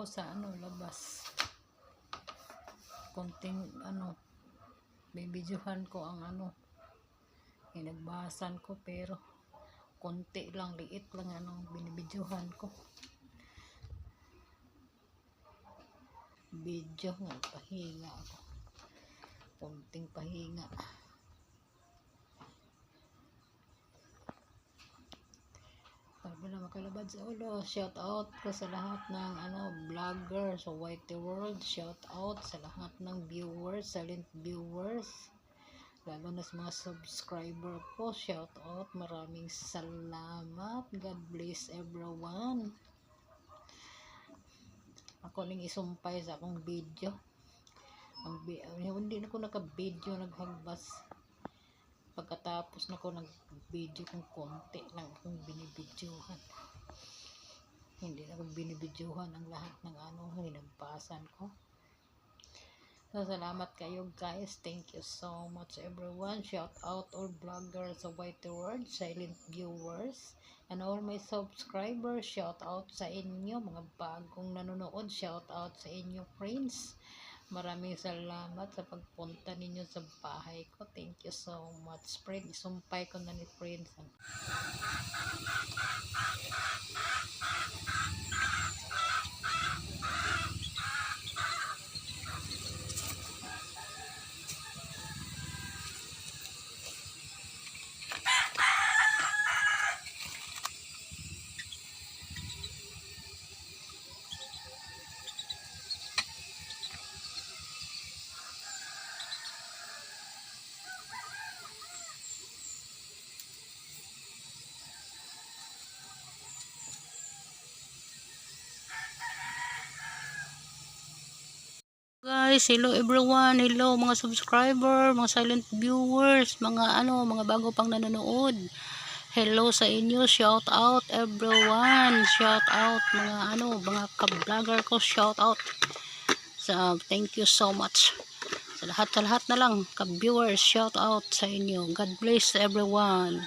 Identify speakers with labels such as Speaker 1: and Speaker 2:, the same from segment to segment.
Speaker 1: ako sa ano, labas. Konting ano, bibidyohan ko ang ano, inagbahasan ko pero konti lang, liit lang ano, binibidyohan ko. Video nga, pahinga ako. Konting pahinga. Na makalabad sa ulo. Shout out ko sa lahat ng ano, vlogger sa Whitey World. Shout out sa lahat ng viewers, silent viewers. Lalo na sa mga subscriber ko. Shout out. Maraming salamat. God bless everyone. Ako ning isumpay sa akong video. Ang hindi na ko naka-video naghagbas pagkatapos na ko nag-video kung konti lang akong binibidyohan. Hindi na ko binibidyohan ang lahat ng ano hinagpasan ko. So salamat kayo guys. Thank you so much everyone. Shout out all vloggers sa White World silent viewers and all my subscribers. Shout out sa inyo mga bagong nanonood. Shout out sa inyo friends Maraming salamat sa pagpunta ninyo sa bahay ko. Thank you so much, friend. Isumpay ko na ni friends. Guys, hello everyone. Hello mga subscriber, mga silent viewers, mga ano, mga bago pang nanonood. Hello sa inyo. Shout out everyone. Shout out mga ano, mga ka-vlogger ko. Shout out. So, thank you so much. Sa lahat sa lahat na lang ka-viewers, shout out sa inyo. God bless everyone.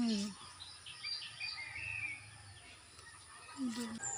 Speaker 1: 嗯，对。